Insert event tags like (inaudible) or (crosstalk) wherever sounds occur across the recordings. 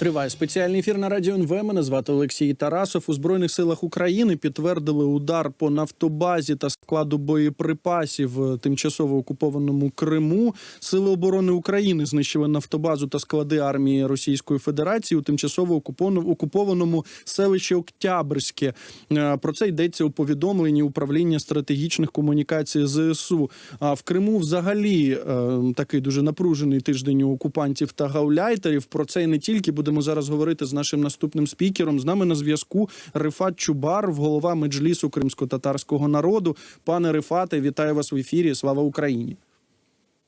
Триває спеціальний ефір на радіо НВ. Мене звати Олексій Тарасов. У збройних силах України підтвердили удар по нафтобазі та складу боєприпасів в тимчасово окупованому Криму. Сили оборони України знищили нафтобазу та склади армії Російської Федерації у тимчасово окупованому- селищі Октябрське. Е, Про це йдеться у повідомленні управління стратегічних комунікацій ЗСУ. А в Криму взагалі е, такий дуже напружений тиждень окупантів та гауляйтерів. Про це і не тільки будемо зараз говорити з нашим наступним спікером. З нами на зв'язку Рифат Чубар, голова меджлісу кримсько-татарського народу. Пане Рифате, вітаю вас в ефірі. Слава Україні!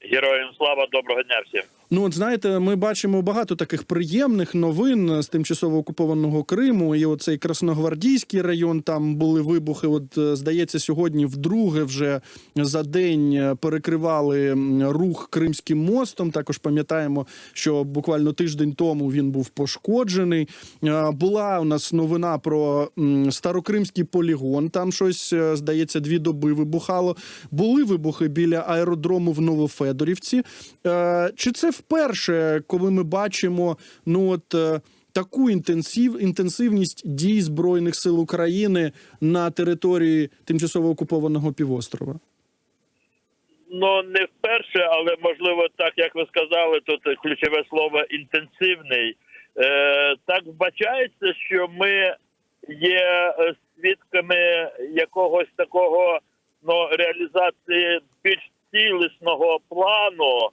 Героям слава, доброго дня всім. Ну, от знаєте, ми бачимо багато таких приємних новин з тимчасово окупованого Криму. І оцей Красногвардійський район там були вибухи. От е, здається, сьогодні вдруге вже за день е, перекривали рух Кримським мостом. Також пам'ятаємо, що буквально тиждень тому він був пошкоджений. Е, Була у нас новина про старокримський полігон. Там щось здається, дві доби вибухало. Були вибухи біля аеродрому в Новофедорівці. Чи це вперше, коли ми бачимо ну от е, таку інтенсив, інтенсивність дій збройних сил України на території тимчасово окупованого півострова? Ну не вперше, але можливо, так як ви сказали, тут ключове слово інтенсивний. Е, так вбачається, що ми є е, свідками якогось такого ну, реалізації більш цілісного плану.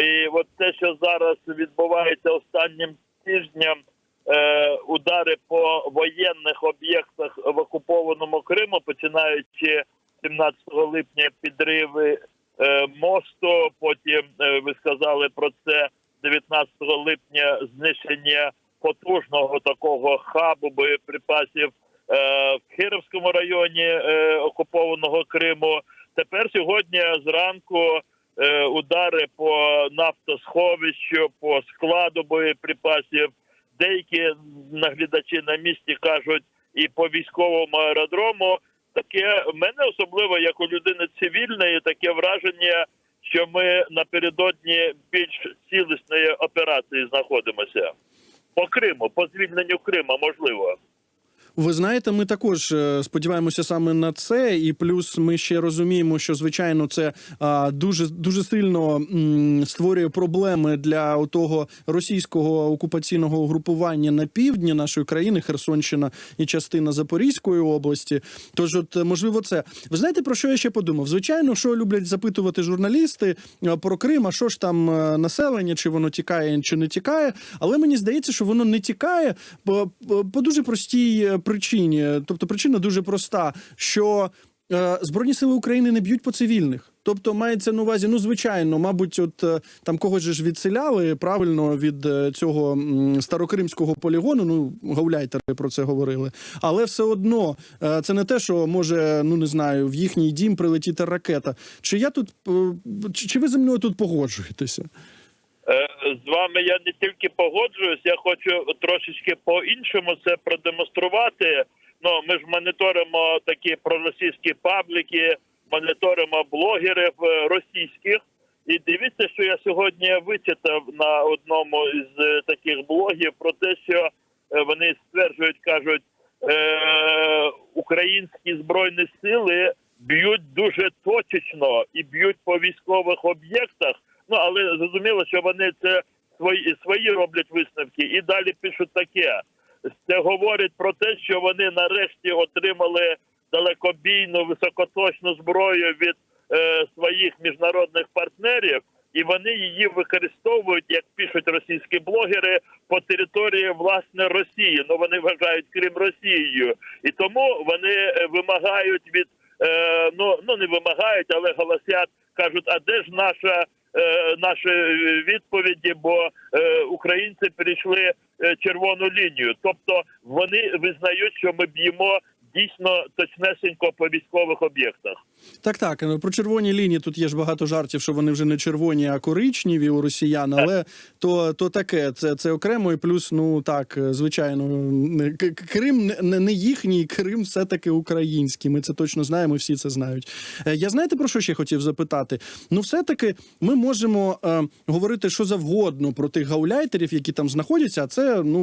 І от те, що зараз відбувається останнім тижнем, е, удари по воєнних об'єктах в окупованому Криму, починаючи 17 липня підриви е, мосту. Потім е, ви сказали про це 19 липня знищення потужного такого хабу боєприпасів е, в Кировському районі е, окупованого Криму. Тепер сьогодні зранку удари по нафтосховищу, по складу боєприпасів. Деякі наглядачі на місці кажуть і по військовому аеродрому. Таке в мене особливо як у людини цивільної, таке враження, що ми напередодні більш цілісної операції знаходимося по Криму, по звільненню Крима, можливо. Ви знаєте, ми також е, сподіваємося саме на це, і плюс ми ще розуміємо, що звичайно це дуже дуже сильно створює проблеми для того російського окупаційного угрупування на півдні нашої країни, Херсонщина і частина Запорізької області. Тож, от можливо, це ви знаєте про що я ще подумав? Звичайно, що люблять запитувати журналісти е, про Крим, а що ж там е, населення, чи воно тікає, чи не тікає. Але мені здається, що воно не тікає по, по, дуже простій причині. Тобто причина дуже проста, що е, Збройні сили України не б'ють по цивільних. Тобто мається на увазі, ну звичайно, мабуть, от е, там когось ж відселяли правильно від е, цього старокримського полігону. Ну гауляйтери про це говорили. Але все одно це не те, що може, ну не знаю, в їхній дім прилетіти ракета. Чи я тут чи ви зі мною тут погоджуєтеся? Е, З вами я не тільки погоджуюсь, я хочу трошечки по-іншому це продемонструвати. Ну, ми ж моніторимо такі проросійські пабліки, моніторимо блогерів е, російських. І дивіться, що я сьогодні вичитав на одному із е, таких блогів про те, що вони стверджують, кажуть, е- українські збройні сили б'ють дуже точечно і б'ють по військових об'єктах. Ну але зрозуміло, що вони це свої свої роблять висновки, і далі пишуть таке. Це говорить про те, що вони нарешті отримали далекобійну високоточну зброю від е, своїх міжнародних партнерів, і вони її використовують, як пишуть російські блогери, по території власне Росії. Ну вони вважають Крим Росією, і тому вони е, вимагають від е, ну ну не вимагають, але голосять, кажуть, а де ж наша наші відповіді, бо е, українці перейшли е, червону лінію. Тобто вони визнають, що ми б'ємо дійсно точнесенько по військових об'єктах. Так, так. ну, Про червоні лінії тут є ж багато жартів, що вони вже не червоні, а коричневі у росіян. Але то, то таке, це, це окремо. І плюс, ну так, звичайно, К- К- Крим не- не, їхній, (laughs) Крим все-таки український. Ми це точно знаємо, всі це знають. Е, Я знаєте про що ще хотів запитати? Ну, все-таки ми можемо е, говорити що завгодно про тих гауляйтерів, які там знаходяться. А це ну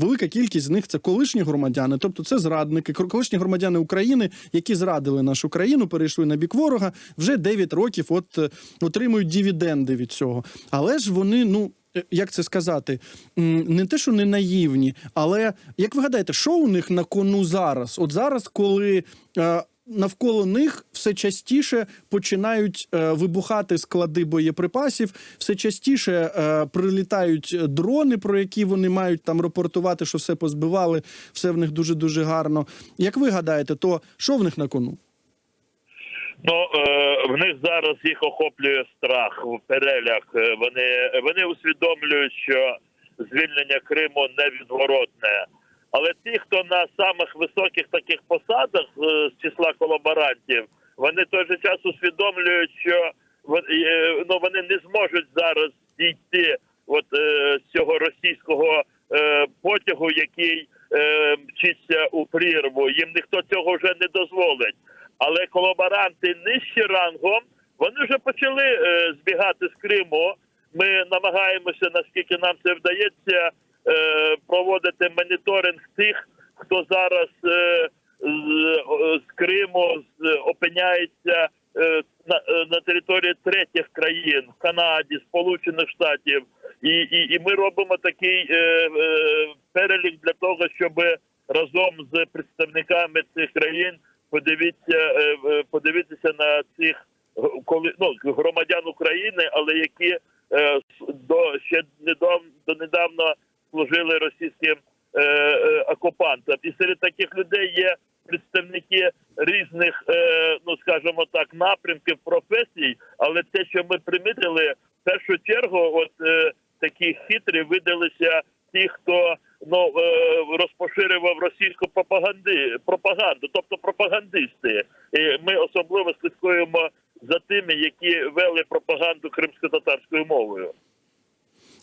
велика кількість з них це колишні громадяни, тобто це зрадники, колишні громадяни України, які зрадили нашу країну, перейшли на бік ворога. Вже 9 років от е, отримують дивіденди від цього. Але ж вони, ну. е, Як це сказати, не те, що не наївні, але як ви гадаєте, що у них на кону зараз? От зараз, коли е, навколо них все частіше починають е, вибухати склади боєприпасів, все частіше е, прилітають дрони, про які вони мають там рапортувати, що все позбивали, все в них дуже дуже гарно. Як ви гадаєте, то що в них на кону? Ну е, в них зараз їх охоплює страх, переляк. Е, Вони вони усвідомлюють, що звільнення Криму невідворотне. Але ті, хто на самих високих таких посадах е, з числа колаборантів, вони в той же час усвідомлюють, що е, ну, вони не зможуть зараз дійти от е, цього російського потягу, який мчиться у прірву. Їм ніхто цього вже не дозволить. Але колаборанти нижче рангом вони вже почали е, збігати з Криму. Ми намагаємося, наскільки нам це вдається, е, проводити моніторинг тих, хто зараз е, з, з Криму з, опиняється е, на, е, на території третіх країн в Канаді, Сполучених Штатів, і, і, і ми робимо такий е, е, перелік для того, щоб разом з представниками цих країн подивіться, е, е, подивитися на цих коли ну громадян України, але які е, до ще недавно донедавна служили російським окупантам. І серед таких людей є представники різних, ну скажімо так, напрямків професій. Але те, що ми примітили, в першу чергу, от такі хитрі видалися ті, хто ну е, розпоширював російську пропаганди, пропаганду, тобто пропагандисти. І ми особливо слідкуємо за тими, які вели пропаганду кримсько-татарською мовою.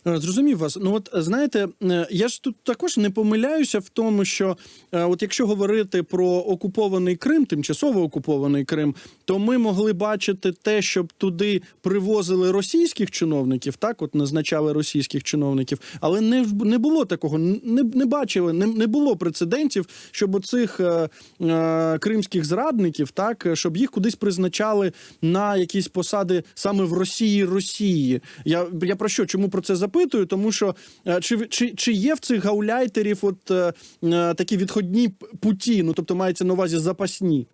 Е, Зрозумів вас. Ну от е, знаєте, е, я ж тут також не помиляюся в тому, що от якщо говорити про окупований Крим, тимчасово окупований Крим, то ми могли бачити те, щоб туди привозили російських чиновників, так от назначали російських чиновників, але не не було такого, не, не бачили, не, не було прецедентів, щоб оцих е, е, кримських зрадників, так щоб їх кудись призначали на якісь посади саме в Росії Росії. Я, я про що? Чому про це запитую? Тому що е, чи, чи, чи є в цих гауляйтерів от е, е, такі відходні путі? Ну тобто мається на увазі запасні.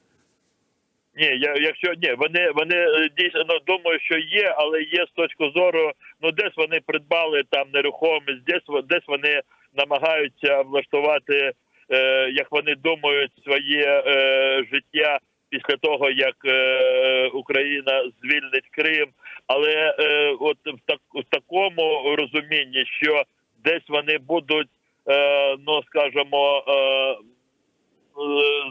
Ні, я якщо ні, вони вони е, дійсно ну, думаю, що є, але є з точки зору. Ну десь вони придбали там нерухомість, десь десь вони намагаються влаштувати, е, як вони думають, своє е, життя після того, як е, Україна звільнить Крим. Але е, от в так в такому розумінні, що десь вони будуть, е, ну скажімо, е,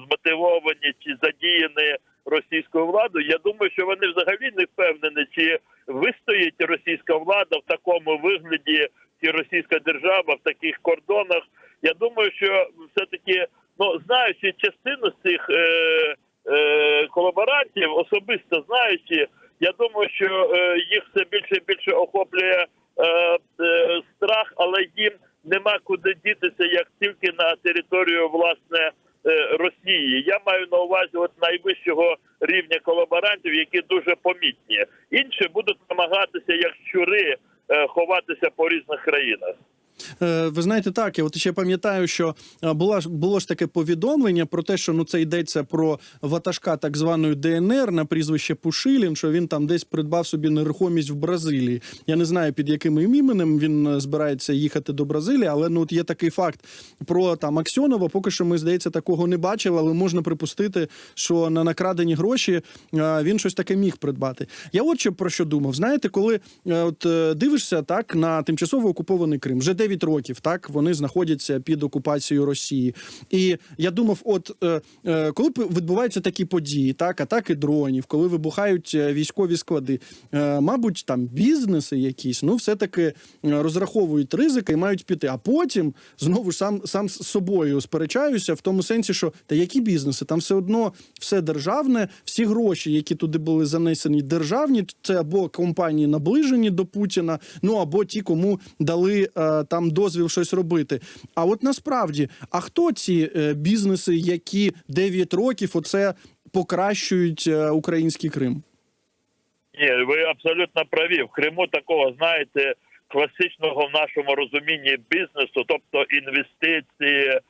змотивовані чи задіяні російською владою. Я думаю, що вони взагалі не впевнені, чи вистоїть російська влада в такому вигляді, чи російська держава в таких кордонах. Я думаю, що все-таки, ну знаючи частину з цих е, е, колаборантів, особисто знаючи, я думаю, що е, їх все більше і більше охоплює е, е, страх, але їм нема куди дітися, як тільки на територію власне Росії. Я маю на увазі от найвищого рівня колаборантів, які дуже помітні. Інші будуть намагатися як щури ховатися по різних країнах. Е, Ви знаєте, так, я от ще пам'ятаю, що е, була було ж таке повідомлення про те, що ну це йдеться про ватажка так званої ДНР на прізвище Пушилін, що він там десь придбав собі нерухомість в Бразилії. Я не знаю під яким іменем він е, збирається їхати до Бразилії, але ну от є такий факт про там Аксьонова. Поки що ми здається такого не бачили, але можна припустити, що на накрадені гроші він щось таке міг придбати. Я от про що думав. Знаєте, коли от дивишся так на тимчасово окупований Крим, вже 9 9 років так вони знаходяться під окупацією Росії. І я думав, от е, е, коли відбуваються такі події, так атаки дронів, коли вибухають е, військові склади, е, мабуть, там бізнеси якісь, ну все таки е, розраховують ризики і мають піти. А потім знову ж сам сам з собою сперечаюся в тому сенсі, що та які бізнеси? Там все одно все державне, всі гроші, які туди були занесені, державні, це або компанії наближені до Путіна, ну або ті, кому дали е, там дозвіл щось робити. А от насправді, а хто ці е, бізнеси, які 9 років оце покращують е, український Крим? Ні, ви абсолютно праві. В Криму такого, знаєте, класичного в нашому розумінні бізнесу, тобто інвестиції, е,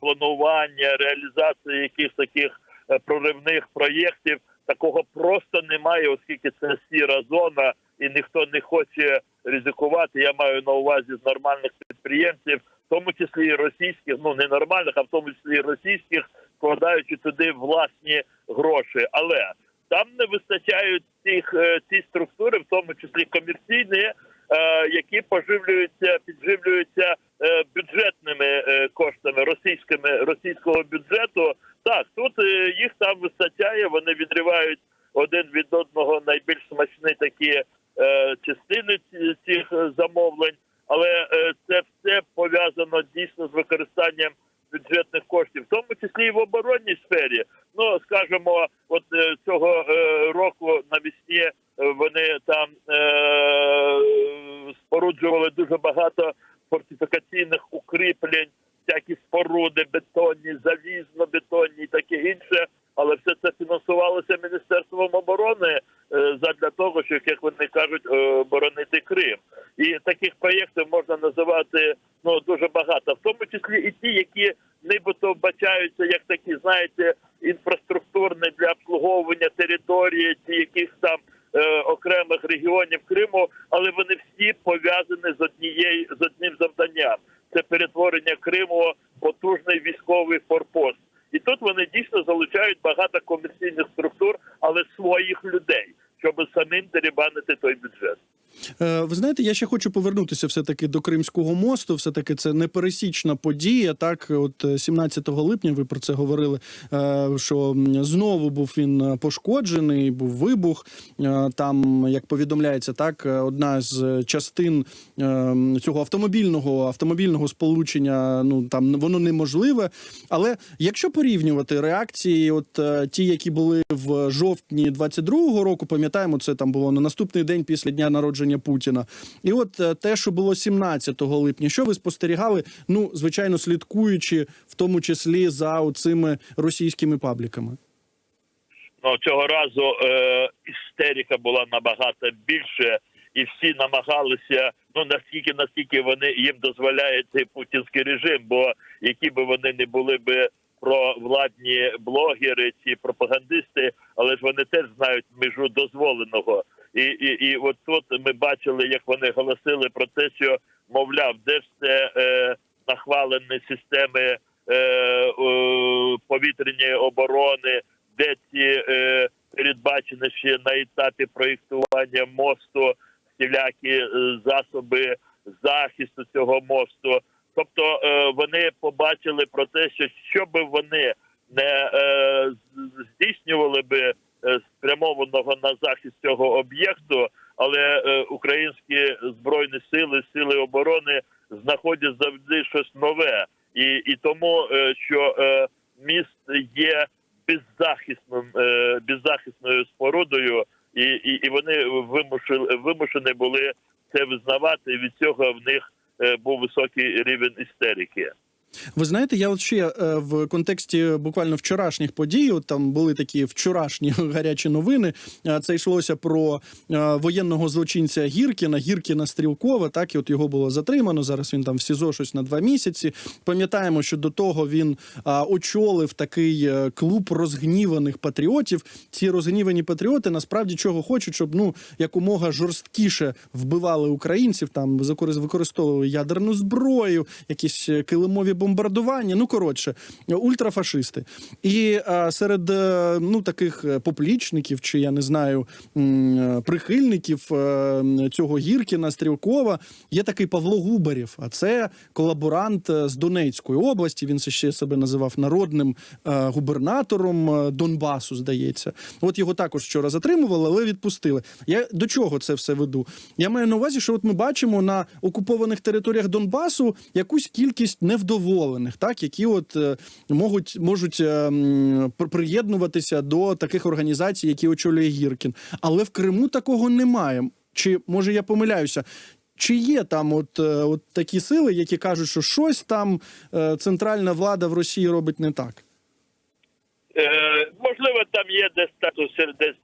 планування, реалізації якихось таких проривних проєктів, такого просто немає, оскільки це сіра зона, і ніхто не хоче ризикувати. Я маю на увазі з нормальних підприємців, в тому числі і російських, ну не нормальних, а в тому числі і російських, вкладаючи туди власні гроші. Але там не вистачають цих е, ці структури, в тому числі комерційні, е, які поживлюються, підживлюються е, бюджетними коштами російськими російського бюджету. Так, тут їх там вистачає. Вони відривають один від одного найбільш смачні такі частини цих е, замовлень, але е, це все пов'язано дійсно з використанням бюджетних коштів, в тому числі і в оборонній сфері. Ну скажімо, от е, цього е, року навесні е, вони там е, споруджували дуже багато фортифікаційних укріплень, всякі споруди, бетонні, залізно-бетонні таке інше. Але все це фінансувалося міністерством оборони е, задля того, щоб як вони кажуть, е, боронити Крим. І таких проєктів можна називати ну дуже багато, в тому числі і ті, які нібито вбачаються як такі, знаєте, інфраструктурні для обслуговування території, ті яких там е, окремих регіонів Криму, але вони всі пов'язані з однією з одним завданням. Це перетворення Криму потужний військовий форпост. І тут вони дійсно залучають багато комерційних структур, але своїх людей, щоб самим дерибанити той бюджет. Е, Ви знаєте, я ще хочу повернутися все-таки до Кримського мосту. Все-таки це непересічна подія. Так, от е, 17 липня ви про це говорили. е, Що знову був він е, пошкоджений, був вибух. Е, Там, як повідомляється, так е, одна з частин е, цього автомобільного автомобільного сполучення. Ну там воно неможливе. Але якщо порівнювати реакції, от е, ті, які були в жовтні 22-го року, пам'ятаємо, це там було на наступний день після дня народження Путіна. І от е, те, що було 17 липня, що ви спостерігали? Ну, звичайно, слідкуючи в тому числі за цими російськими пабліками. Ну цього разу е, істерика була набагато більше, і всі намагалися. Ну наскільки наскільки вони їм дозволяє цей путінський режим, бо які би вони не були би провладні блогери чи пропагандисти, але ж вони теж знають межу дозволеного. І, і, і от тут ми бачили, як вони голосили про те, що мовляв, де ж це е, нахвалені системи е, е, повітряної оборони, де ці е, передбачені ще на етапі проєктування мосту всілякі е, засоби захисту цього мосту. Тобто е, вони побачили про те, що що би вони не е, здійснювали би спрямованого на захист цього об'єкту, але е, українські збройні сили, сили оборони знаходять завжди щось нове, і, і тому, е, що е, міст є беззахисним, е, беззахисною спорудою, і, і, і вони вимушені, вимушені були це визнавати. І від цього в них е, був високий рівень істерики. Ви знаєте, я ще е, в контексті буквально вчорашніх подій, от там були такі вчорашні (laughs) гарячі новини. Це йшлося про е, воєнного злочинця Гіркіна, Гіркіна Стрілкова. Так, і от його було затримано. Зараз він там в СІЗО щось на два місяці. Пам'ятаємо, що до того він очолив такий е, клуб розгніваних патріотів. Ці розгнівані патріоти насправді чого хочуть, щоб ну якомога жорсткіше вбивали українців, там використовували ядерну зброю, якісь е, килимові бомбардування. Ну коротше, ультрафашисти. І е, серед е, ну таких е, поплічників, чи я не знаю прихильників цього Гіркіна Стрілкова є такий Павло Губарєв. А це колаборант з Донецької області. Він ще себе називав народним губернатором Донбасу. Здається, от його також вчора затримували, але відпустили. Я до чого це все веду? Я маю на увазі, що от ми бачимо на окупованих територіях Донбасу якусь кількість невдоволених, так які от е, можуть можуть е, м, при- приєднуватися до таких організацій, які очолює Гіркін. Але в Криму такого немає. Чи може я помиляюся? Чи є там от, е, от такі сили, які кажуть, що щось там центральна влада в Росії робить не так? Е, можливо, там є десь так, серед- десь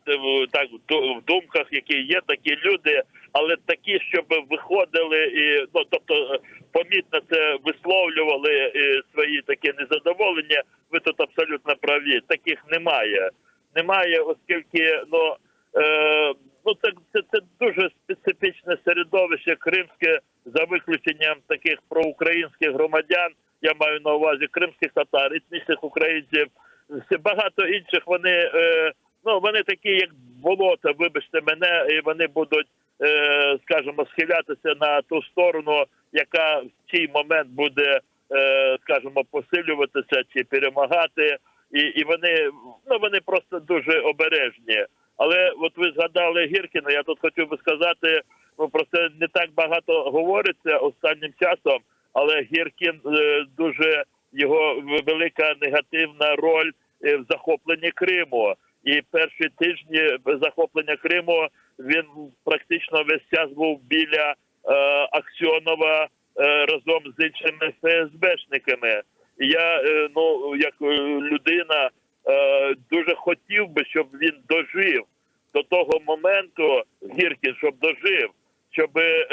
так в думках, які є такі люди, але такі, щоб виходили і ну тобто е, помітно це висловлювали е, свої такі незадоволення. Ви тут абсолютно праві. Таких немає. Немає, оскільки ну. Е, Ну, це, це, це дуже специфічне середовище кримське за виключенням таких проукраїнських громадян. Я маю на увазі кримських татар, етнічних українців. Багато інших вони е, ну вони такі, як болота, вибачте мене, і вони будуть, скажімо, схилятися на ту сторону, яка в цей момент буде, е, скажімо, посилюватися чи перемагати. І, і вони ну вони просто дуже обережні. Але от ви згадали Гіркіна, я тут хотів би сказати, ну про це не так багато говориться останнім часом, але Гіркін е, дуже його велика негативна роль е, в захопленні Криму. І перші тижні захоплення Криму він практично весь час був біля е, Аксьонова е, разом з іншими ФСБшниками. Я е, ну як е, людина е, дуже хотів би, щоб він дожив до того моменту, Гіркін, щоб дожив, щоб е,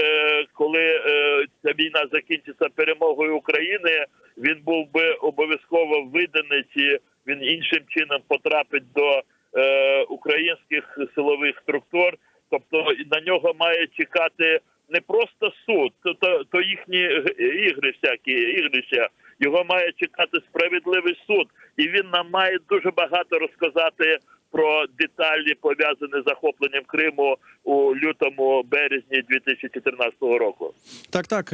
коли е, ця війна закінчиться перемогою України, він був би обов'язково виданий, чи він іншим чином потрапить до е, українських силових структур. Тобто на нього має чекати не просто суд, то, то, їхні ігри, всякі ігрища. Його має чекати справедливий суд, і він нам має дуже багато розказати про деталі пов'язані з захопленням Криму у лютому березні 2014 року. Так, так.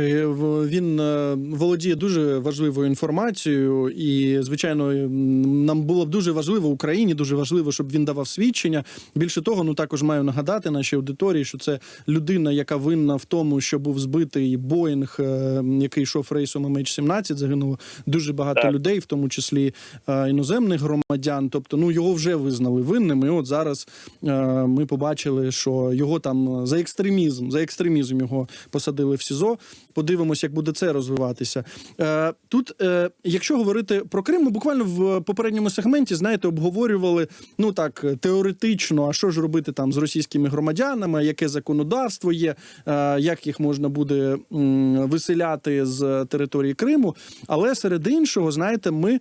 Він е, володіє дуже важливою інформацією, і звичайно, нам було б дуже важливо Україні, дуже важливо, щоб він давав свідчення. Більше того, ну також маю нагадати нашій аудиторії, що це людина, яка винна в тому, що був збитий Боїнг, е, який йшов рейсом MH17, Загинуло дуже багато Так. людей, в тому числі е, іноземних громадян. Тобто, ну його вже визнали винним. І от зараз е, ми побачили, що його там за екстремізм, за екстремізм його посадили в СІЗО. Подивимось, як буде це розвиватися. Е, тут, е, якщо говорити про Крим, ми буквально в попередньому сегменті, знаєте, обговорювали ну так теоретично, а що ж робити там з російськими громадянами, яке законодавство є, як їх можна буде виселяти з території Криму. Але серед іншого, знаєте, ми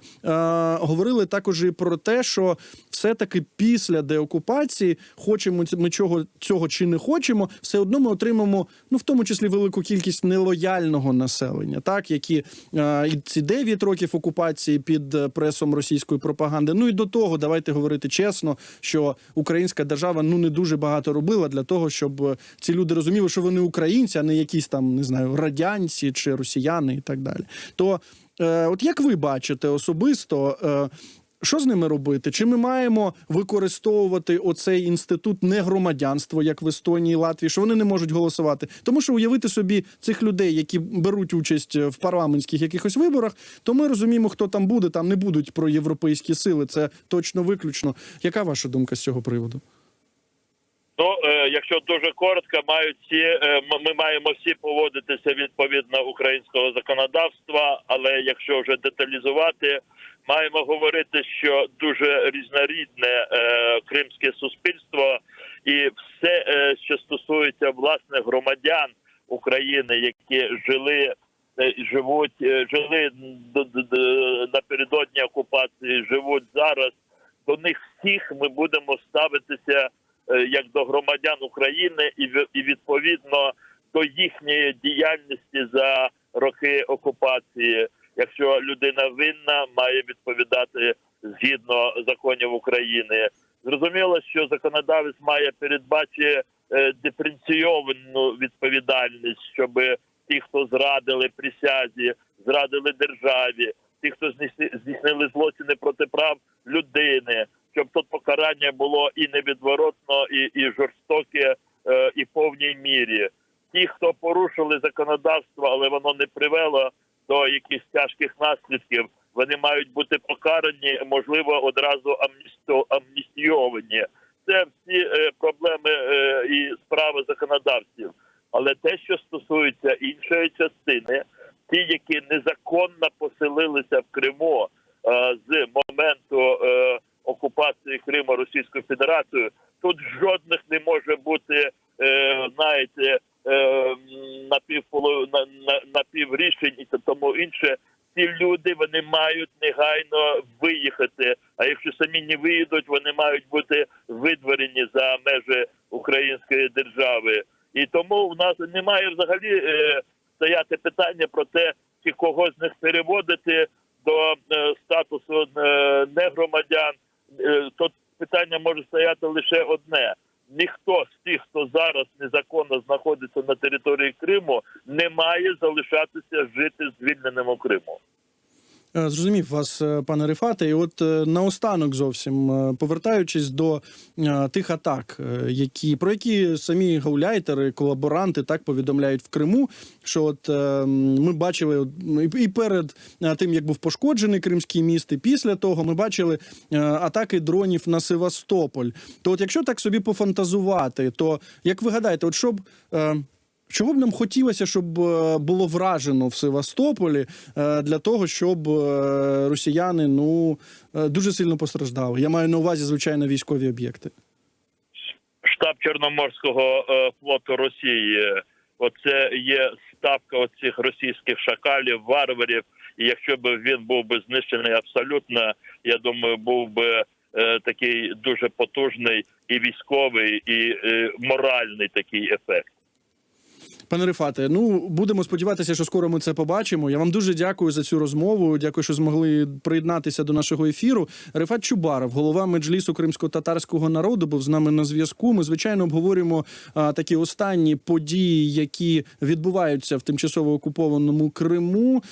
говорили також і про те, що все-таки після деокупації, хочемо ми чого цього чи не хочемо, все одно ми отримаємо, ну в тому числі велику кількість нелояльного населення, так які е, і ці 9 років окупації під е, пресом російської пропаганди. Ну і до того, давайте говорити чесно, що українська держава ну не дуже багато робила для того, щоб е, ці люди розуміли, що вони українці, а не якісь там не знаю радянці чи росіяни і так далі. То е, от як ви бачите особисто. Е, що з ними робити? Чи ми маємо використовувати оцей інститут негромадянства, як в Естонії, Латвії, що вони не можуть голосувати? Тому що уявити собі цих людей, які беруть участь в парламентських якихось виборах, то ми розуміємо, хто там буде. Там не будуть проєвропейські сили. Це точно виключно. Яка ваша думка з цього приводу? Ну, е, якщо дуже коротко, мають всі е, ми маємо всі поводитися відповідно українського законодавства. Але якщо вже деталізувати, маємо говорити, що дуже різнорідне е, кримське суспільство, і все, е, що стосується власне громадян України, які жили. е, Живуть, жили напередодні окупації, живуть зараз. До них всіх ми будемо ставитися як до громадян України, і відповідно до їхньої діяльності за роки окупації. Якщо людина винна, має відповідати згідно законів України. Зрозуміло, що законодавець має передбачити е, диференційовану відповідальність, щоб ті, хто зрадили присязі, зрадили державі, ті, хто здійсни- здійснили злочини проти прав людини, щоб тут покарання було і невідворотно, і, і жорстоке, е, і повній мірі. Ті, хто порушили законодавство, але воно не привело до якихось тяжких наслідків, вони мають бути покарані, можливо, одразу амністійовані. Це всі е, проблеми е, і справи законодавців. Але те, що стосується іншої частини, ті, які незаконно поселилися в Криму е, з моменту окупації Криму Російською Федерацією, тут жодних не може бути, знаєте, напівполо на, на, напіврішень і тому інше. Ці люди вони мають негайно виїхати. А якщо самі не виїдуть, вони мають бути видворені за межі української держави. І тому в нас немає взагалі е, стояти питання про те, чи когось з них переводити до е, статусу е, негромадян. Е, тут питання може стояти лише одне: ніхто з тих, хто зараз незаконно знаходиться на території Криму, не має залишатися жити звільненим у Криму. Е, Зрозумів вас, е, пане Рифате. І от е, наостанок зовсім повертаючись до тих атак, які про які самі гауляйтери, колаборанти так повідомляють в Криму. Що от ми бачили і- перед тим, як був пошкоджений Кримський міст, і після того ми бачили атаки дронів на Севастополь. То, от якщо так собі пофантазувати, то як ви гадаєте, от щоб. Чого б нам хотілося, щоб е, було вражено в Севастополі е, для того, щоб е, росіяни ну дуже сильно постраждали? Я маю на увазі звичайно військові об'єкти. штаб Чорноморського флоту Росії. Оце є ставка оцих російських шакалів, варварів. І якщо б він був би знищений абсолютно, я думаю, був би е, такий дуже потужний і військовий, і е, моральний такий ефект. Пане Рифате, ну будемо сподіватися, що скоро ми це побачимо. Я вам дуже дякую за цю розмову. Дякую, що змогли приєднатися до нашого ефіру. Рифат Чубаров, голова меджлісу кримсько-татарського народу, був з нами на зв'язку. Ми звичайно обговорюємо а, такі останні події, які відбуваються в тимчасово окупованому Криму.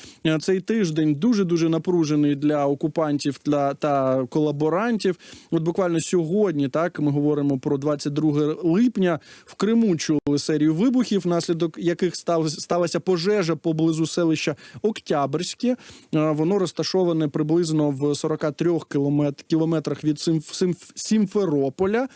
Цей тиждень дуже дуже напружений для окупантів для та колаборантів. От буквально сьогодні, так ми говоримо про 22 липня. В Криму чули серію вибухів, внаслідок яких сталася пожежа поблизу селища Октябрьське. Е, Воно розташоване приблизно в 43 кіломет- кілометрах від Симф, Симф, Сімферополя. Е,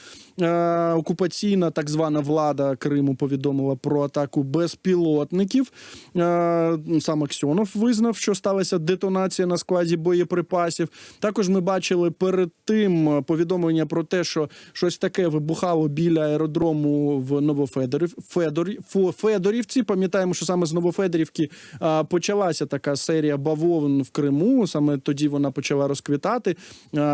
Окупаційна так звана влада Криму повідомила про атаку безпілотників. Е, Сам Аксьонов визнав, що сталася детонація на складі боєприпасів. Також ми бачили перед тим е, повідомлення про те, що щось таке вибухало біля аеродрому в Новофедорів Федорі. Пам'ятаємо, що саме з Новофедорівки почалася така серія бавовн в Криму. Саме тоді вона почала розквітати.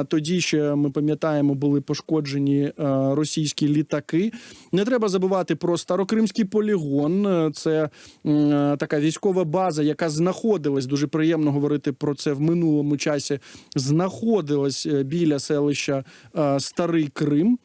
Тоді ще ми пам'ятаємо, були пошкоджені а, російські літаки. Не треба забувати про старокримський полігон. Е, Це е, така військова база, яка знаходилась. Дуже приємно говорити про це в минулому часі. Знаходилась е, біля селища Старий Крим.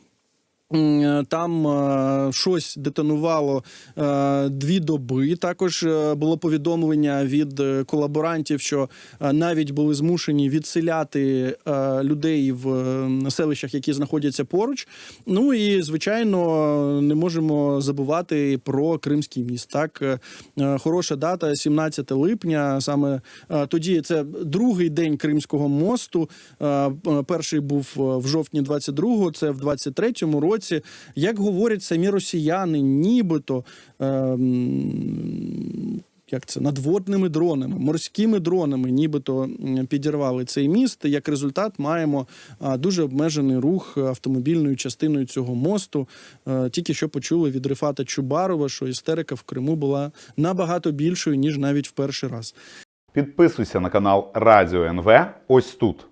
Е, Там е, щось детонувало е, дві доби. Також було повідомлення від колаборантів, що навіть були змушені відселяти людей в селищах, які знаходяться поруч. Ну і звичайно, не можемо забувати про Кримський міст. Так хороша дата, 17 липня. Саме тоді це другий день Кримського мосту. Перший був в жовтні 22-го, це в 23-му році. Як говорять самі росіяни, нібито. е, Як це надводними дронами, морськими дронами, нібито підірвали цей міст. Як результат, маємо дуже обмежений рух автомобільною частиною цього мосту. Е, Тільки що почули від Рифата Чубарова, що істерика в Криму була набагато більшою ніж навіть в перший раз. Підписуйся на канал Радіо НВ ось тут.